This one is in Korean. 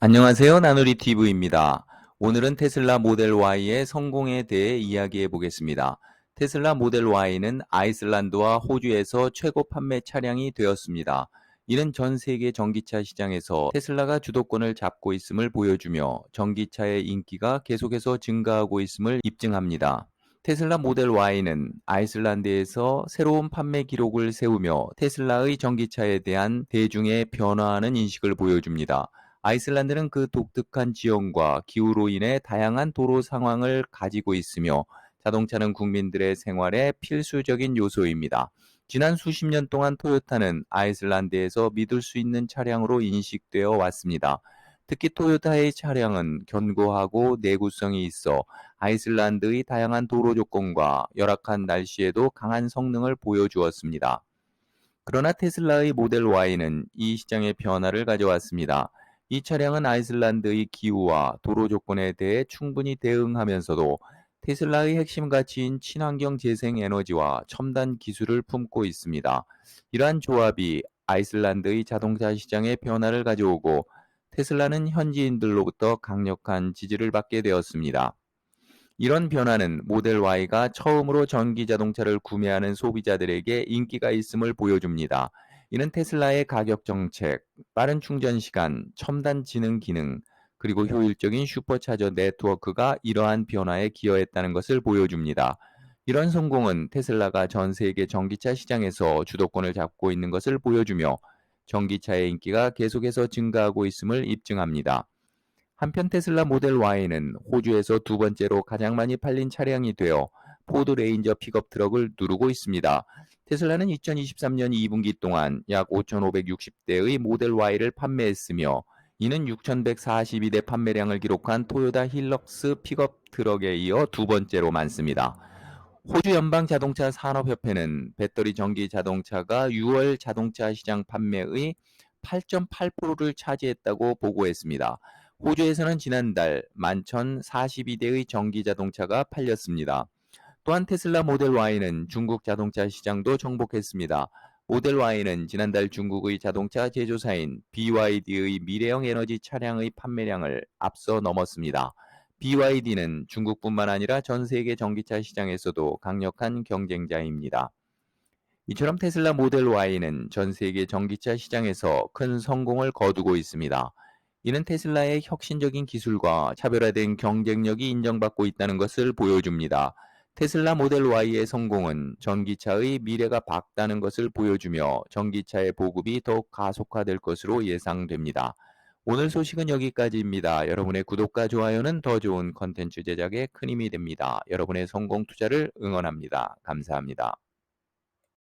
안녕하세요. 나누리 TV입니다. 오늘은 테슬라 모델 Y의 성공에 대해 이야기해 보겠습니다. 테슬라 모델 Y는 아이슬란드와 호주에서 최고 판매 차량이 되었습니다. 이는 전 세계 전기차 시장에서 테슬라가 주도권을 잡고 있음을 보여주며 전기차의 인기가 계속해서 증가하고 있음을 입증합니다. 테슬라 모델 Y는 아이슬란드에서 새로운 판매 기록을 세우며 테슬라의 전기차에 대한 대중의 변화하는 인식을 보여줍니다. 아이슬란드는 그 독특한 지형과 기후로 인해 다양한 도로 상황을 가지고 있으며 자동차는 국민들의 생활에 필수적인 요소입니다. 지난 수십 년 동안 토요타는 아이슬란드에서 믿을 수 있는 차량으로 인식되어 왔습니다. 특히 토요타의 차량은 견고하고 내구성이 있어 아이슬란드의 다양한 도로 조건과 열악한 날씨에도 강한 성능을 보여주었습니다. 그러나 테슬라의 모델 Y는 이 시장의 변화를 가져왔습니다. 이 차량은 아이슬란드의 기후와 도로 조건에 대해 충분히 대응하면서도 테슬라의 핵심 가치인 친환경 재생 에너지와 첨단 기술을 품고 있습니다. 이러한 조합이 아이슬란드의 자동차 시장에 변화를 가져오고 테슬라는 현지인들로부터 강력한 지지를 받게 되었습니다. 이런 변화는 모델 Y가 처음으로 전기 자동차를 구매하는 소비자들에게 인기가 있음을 보여줍니다. 이는 테슬라의 가격 정책, 빠른 충전 시간, 첨단 지능 기능, 그리고 효율적인 슈퍼차저 네트워크가 이러한 변화에 기여했다는 것을 보여줍니다. 이런 성공은 테슬라가 전 세계 전기차 시장에서 주도권을 잡고 있는 것을 보여주며 전기차의 인기가 계속해서 증가하고 있음을 입증합니다. 한편 테슬라 모델 Y는 호주에서 두 번째로 가장 많이 팔린 차량이 되어 포드 레인저 픽업 트럭을 누르고 있습니다. 테슬라는 2023년 2분기 동안 약 5,560대의 모델 Y를 판매했으며 이는 6,142대 판매량을 기록한 토요타 힐럭스 픽업 트럭에 이어 두 번째로 많습니다. 호주 연방 자동차 산업협회는 배터리 전기 자동차가 6월 자동차 시장 판매의 8.8%를 차지했다고 보고했습니다. 호주에서는 지난달 11,042대의 전기 자동차가 팔렸습니다. 또한 테슬라 모델 Y는 중국 자동차 시장도 정복했습니다. 모델 Y는 지난달 중국의 자동차 제조사인 BYD의 미래형 에너지 차량의 판매량을 앞서 넘었습니다. BYD는 중국뿐만 아니라 전 세계 전기차 시장에서도 강력한 경쟁자입니다. 이처럼 테슬라 모델 Y는 전 세계 전기차 시장에서 큰 성공을 거두고 있습니다. 이는 테슬라의 혁신적인 기술과 차별화된 경쟁력이 인정받고 있다는 것을 보여줍니다. 테슬라 모델 Y의 성공은 전기차의 미래가 밝다는 것을 보여주며 전기차의 보급이 더욱 가속화될 것으로 예상됩니다. 오늘 소식은 여기까지입니다. 여러분의 구독과 좋아요는 더 좋은 컨텐츠 제작에 큰 힘이 됩니다. 여러분의 성공 투자를 응원합니다. 감사합니다.